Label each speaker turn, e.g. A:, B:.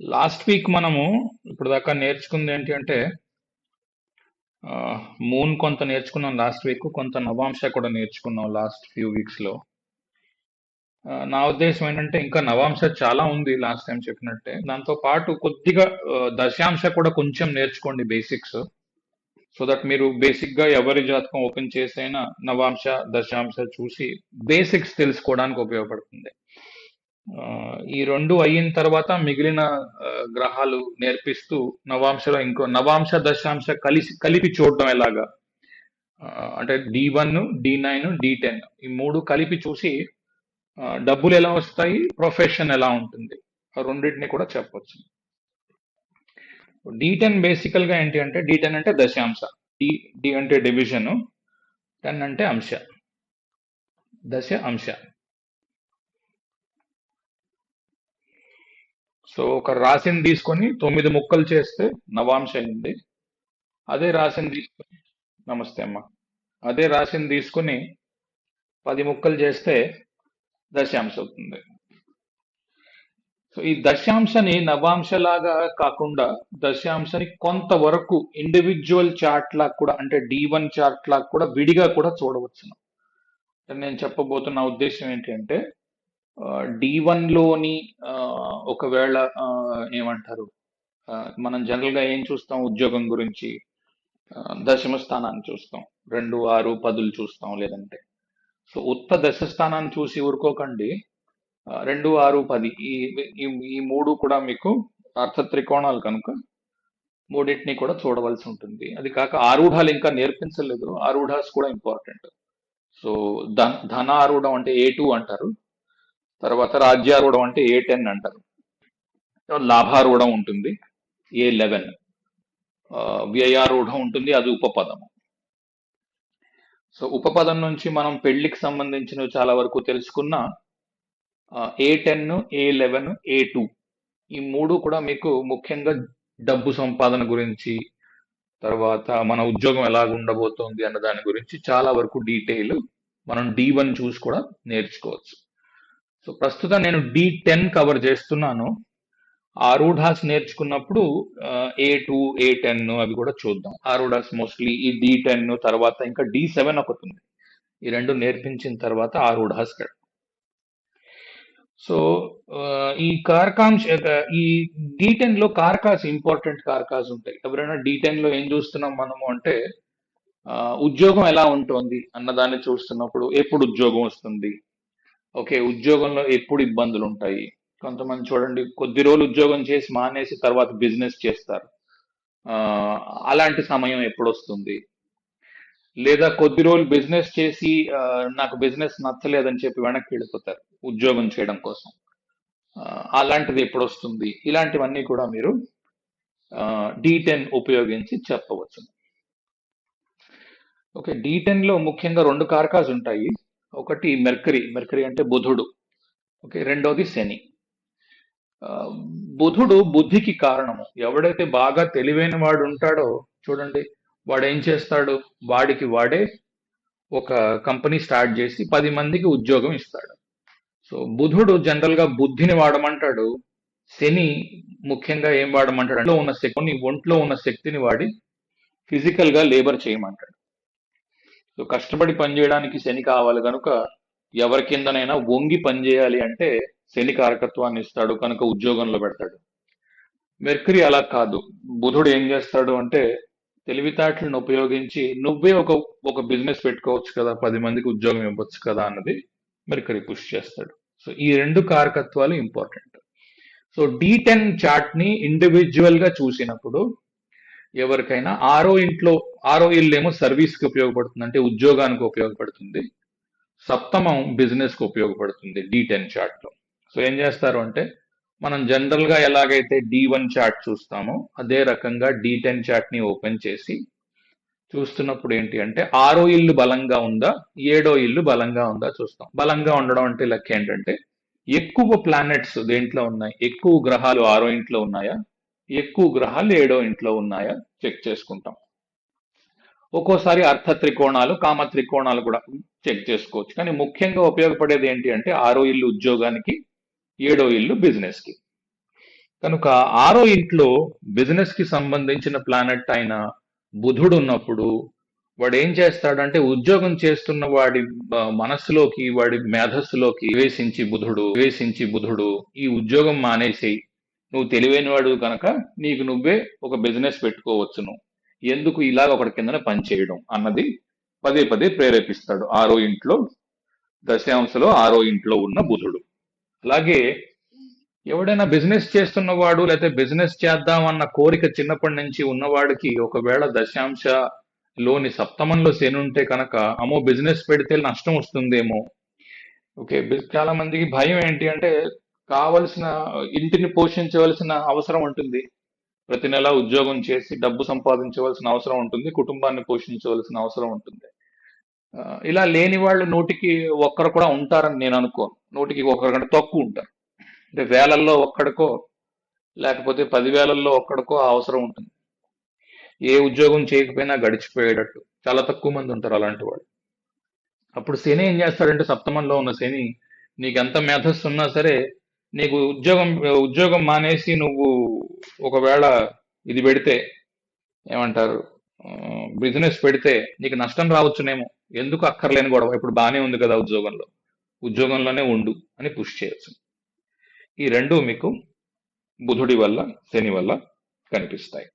A: Last week మనము ఇప్పుడు దాకా నేర్చుకుంది ఏంటి అంటే మూన్ కొంత నేర్చుకున్నాం లాస్ట్ వీక్ కొంత నవాంశ కూడా నేర్చుకున్నాం లాస్ట్ ఫ్యూ వీక్స్లో. నా ఉద్దేశం ఏంటంటే ఇంకా నవాంశ చాలా ఉంది లాస్ట్ టైం చెప్పినట్టే. దాంతో పాటు కొద్దిగా దశాంశ కూడా కొంచెం నేర్చుకోండి బేసిక్స్ సో దట్ మీరు బేసిక్గా ఎవరి జాతకం ఓపెన్ చేసైనా నవాంశ దశాంశ చూసి బేసిక్స్ తెలుసుకోవడానికి ఉపయోగపడుతుంది. ఈ రెండు అయిన తర్వాత మిగిలిన గ్రహాలు నేర్పిస్తూ నవాంశలో ఇంకో నవాంశ దశాంశ కలిసి కలిపి చూడడం ఎలాగా? అంటే D one D nine D ten ఈ మూడు కలిపి చూసి డబ్బులు ఎలా వస్తాయి? ప్రొఫెషన్ ఎలా ఉంటుంది? ఆ రెండింటిని కూడా చెప్పొచ్చు. డి టెన్ బేసికల్గా ఏంటి అంటే డి టెన్ అంటే దశాంశ. డి డి అంటే డివిజన్ టెన్ అంటే అంశ. దశ అంశ. సో ఒక రాశిని తీసుకొని తొమ్మిది ముక్కలు చేస్తే నవాంశ అయింది. అదే రాశిని తీసుకొని నమస్తే అమ్మ. అదే రాశిని తీసుకొని పది ముక్కలు చేస్తే దశాంశ అవుతుంది. సో ఈ దశాంశని నవాంశలాగా కాకుండా దశాంశని కొంతవరకు ఇండివిజువల్ చార్ట్ లాగా కూడా అంటే డి వన్ చార్ట్ లాగా కూడా విడిగా కూడా చూడవచ్చును. నేను చెప్పబోతున్న ఉద్దేశం ఏంటి అంటే డి వన్లోని ఒకవేళ ఏమంటారు మనం జనరల్గా ఏం చూస్తాం ఉద్యోగం గురించి? దశమ స్థానాన్ని చూస్తాం. రెండు ఆరు పదులు చూస్తాం లేదంటే. సో ఉత్త దశ స్థానాన్ని చూసి ఊరుకోకండి. రెండు ఆరు పది ఈ ఈ ఈ మూడు కూడా మీకు అర్థ త్రికోణాలు కనుక మూడింటిని కూడా చూడవలసి ఉంటుంది. అది కాక ఆరూఢాలు ఇంకా నేర్పించలేదు. ఆరూఢాస్ కూడా ఇంపార్టెంట్. సో ధన ధనారూఢం అంటే ఏ టూ అంటారు. తర్వాత రాజ్యారూఢం అంటే ఏ టెన్ అంటారు. లాభారూఢం ఉంటుంది ఏ లెవెన్. వ్యయారూఢం ఉంటుంది అది ఉపపదము. సో ఉపపదం నుంచి మనం పెళ్ళికి సంబంధించినవి చాలా వరకు తెలుసుకున్న A ten A eleven A two. ఈ మూడు కూడా మీకు ముఖ్యంగా డబ్బు సంపాదన గురించి తర్వాత మన ఉద్యోగం ఎలా ఉండబోతోంది అన్న దాని గురించి చాలా వరకు డీటెయిల్ మనం డి వన్ చూసి కూడా నేర్చుకోవచ్చు. సో ప్రస్తుతం నేను డి టెన్ కవర్ చేస్తున్నాను. ఆరూఢాస్ నేర్చుకున్నప్పుడు ఏ టూ ఏ టెన్ అవి కూడా చూద్దాం. ఆరూఢాస్ మోస్ట్లీ ఈ డి టెన్ తర్వాత ఇంకా డి సెవెన్ ఒకటి ఉంది. ఈ రెండు నేర్పించిన తర్వాత ఆరూఢాస్ సో ఈ కార్కాంశ ఈ డి టెన్లో కార్కాస్ ఇంపార్టెంట్ కార్కాస్ ఉంటాయి. ఎవరైనా డి టెన్లో ఏం చూస్తున్నాం మనము అంటే ఉద్యోగం ఎలా ఉంటుంది అన్నదాన్ని చూస్తున్నప్పుడు ఎప్పుడు ఉద్యోగం వస్తుంది ఓకే ఉద్యోగంలో ఎప్పుడు ఇబ్బందులు ఉంటాయి కొంతమంది చూడండి కొద్ది రోజులు ఉద్యోగం చేసి మానేసి తర్వాత బిజినెస్ చేస్తారు. అలాంటి సమయం ఎప్పుడు వస్తుంది లేదా కొద్ది రోజులు బిజినెస్ చేసి నాకు బిజినెస్ నచ్చలేదని చెప్పి వెనక్కి వెళ్ళిపోతారు ఉద్యోగం చేయడం కోసం. అలాంటిది ఎప్పుడు వస్తుంది ఇలాంటివన్నీ కూడా మీరు డీటెన్ ఉపయోగించి చెప్పవచ్చు. ఓకే డి లో ముఖ్యంగా రెండు కార్కాస్ ఉంటాయి ఒకటి మెర్కరీ మెర్కరీ అంటే బుధుడు. ఓకే రెండోది శని. బుధుడు బుద్ధికి కారణము. ఎవడైతే బాగా తెలివైన వాడు ఉంటాడో చూడండి వాడు ఏం చేస్తాడు? వాడికి వాడే ఒక కంపెనీ స్టార్ట్ చేసి పది మందికి ఉద్యోగం ఇస్తాడు. సో బుధుడు జనరల్గా బుద్ధిని వాడమంటాడు. శని ముఖ్యంగా ఏం వాడమంటాడు? అంటే ఉన్న శక్తిని ఒంట్లో ఉన్న శక్తిని వాడి ఫిజికల్గా లేబర్ చేయమంటాడు. సో కష్టపడి పనిచేయడానికి శని కావాలి కనుక ఎవరి కిందనైనా వంగి పనిచేయాలి అంటే శని కారకత్వాన్ని ఇస్తాడు కనుక ఉద్యోగంలో పెడతాడు. మెర్కరీ అలా కాదు. బుధుడు ఏం చేస్తాడు అంటే తెలివితేటలను ఉపయోగించి నువ్వే ఒక ఒక బిజినెస్ పెట్టుకోవచ్చు కదా పది మందికి ఉద్యోగం ఇవ్వచ్చు కదా అన్నది మెర్కరీ పుష్ చేస్తాడు. సో ఈ రెండు కారకత్వాలు ఇంపార్టెంట్. సో డి టెన్ చార్ట్ని ఇండివిజువల్గా చూసినప్పుడు ఎవరికైనా ఆరో ఇంట్లో ఆరో ఇల్లు ఏమో సర్వీస్కి ఉపయోగపడుతుంది. అంటే ఉద్యోగానికి ఉపయోగపడుతుంది. సప్తమం బిజినెస్కు ఉపయోగపడుతుంది డి టెన్ చార్ట్లో సో ఏం చేస్తారు అంటే మనం జనరల్గా ఎలాగైతే డి వన్ చార్ట్ చూస్తామో అదే రకంగా డి టెన్ చార్ట్ని ఓపెన్ చేసి చూస్తున్నప్పుడు ఏంటి అంటే ఆరో ఇల్లు బలంగా ఉందా ఏడో ఇల్లు బలంగా ఉందా చూస్తాం. బలంగా ఉండడం అంటే లెక్క ఏంటంటే ఎక్కువ ప్లానెట్స్ దేంట్లో ఉన్నాయి? ఎక్కువ గ్రహాలు ఆరో ఇంట్లో ఉన్నాయా? ఎక్కువ గ్రహాలు ఏడో ఇంట్లో ఉన్నాయా? చెక్ చేసుకుంటాం. ఒక్కోసారి అర్థ త్రికోణాలు కామ త్రికోణాలు కూడా చెక్ చేసుకోవచ్చు. కానీ ముఖ్యంగా ఉపయోగపడేది ఏంటి అంటే ఆరో ఇల్లు ఉద్యోగానికి ఏడో ఇల్లు బిజినెస్కి కనుక ఆరో ఇంట్లో బిజినెస్కి సంబంధించిన ప్లానెట్ అయిన బుధుడు ఉన్నప్పుడు వాడు ఏం చేస్తాడంటే ఉద్యోగం చేస్తున్న వాడి మనస్సులోకి వాడి మేధస్సులోకి వేసించి బుధుడు వేసించి బుధుడు ఈ ఉద్యోగం మానేసి నువ్వు తెలివైన వాడు కనుక నీకు నువ్వే ఒక బిజినెస్ పెట్టుకోవచ్చును. ఎందుకు ఇలాగ ఒకటి కిందన పని చేయడం అన్నది పదే పదే ప్రేరేపిస్తాడు. ఆరో ఇంట్లో దశాంశలో ఆరో ఇంట్లో ఉన్న బుధుడు. అలాగే ఎవడైనా బిజినెస్ చేస్తున్నవాడు లేకపోతే బిజినెస్ చేద్దామన్న కోరిక చిన్నప్పటి నుంచి ఉన్నవాడికి ఒకవేళ దశాంశ లోని సప్తమంలో శని ఉంటే కనుక అమ్మో బిజినెస్ పెడితే నష్టం వస్తుందేమో. ఓకే చాలా మందికి భయం ఏంటి అంటే కావలసిన ఇంటిని పోషించవలసిన అవసరం ఉంటుంది. ప్రతి నెల ఉద్యోగం చేసి డబ్బు సంపాదించవలసిన అవసరం ఉంటుంది. కుటుంబాన్ని పోషించవలసిన అవసరం ఉంటుంది. ఇలా లేని వాళ్ళు నూటికి ఒక్కరు కూడా ఉంటారని నేను అనుకోను. నూటికి ఒకరి కంటే తక్కువ ఉంటారు. అంటే వేలల్లో ఒక్కడికో లేకపోతే పదివేలల్లో ఒక్కడికో అవసరం ఉంటుంది. ఏ ఉద్యోగం చేయకపోయినా గడిచిపోయేటట్టు. చాలా తక్కువ మంది ఉంటారు అలాంటి వాళ్ళు. అప్పుడు శని ఏం చేస్తాడంటే సప్తమంలో ఉన్న శని నీకు ఎంత మేధస్సు ఉన్నా సరే నీకు ఉద్యోగం ఉద్యోగం మానేసి నువ్వు ఒకవేళ ఇది పెడితే ఏమంటారు బిజినెస్ పెడితే నీకు నష్టం రావచ్చునేమో. ఎందుకు అక్కర్లేని గొడవ? ఇప్పుడు బాగానే ఉంది కదా ఉద్యోగంలో. ఉద్యోగంలోనే ఉండు అని పుష్ చేయొచ్చు. ఈ రెండు మీకు బుధుడి వల్ల శని వల్ల కనిపిస్తాయి.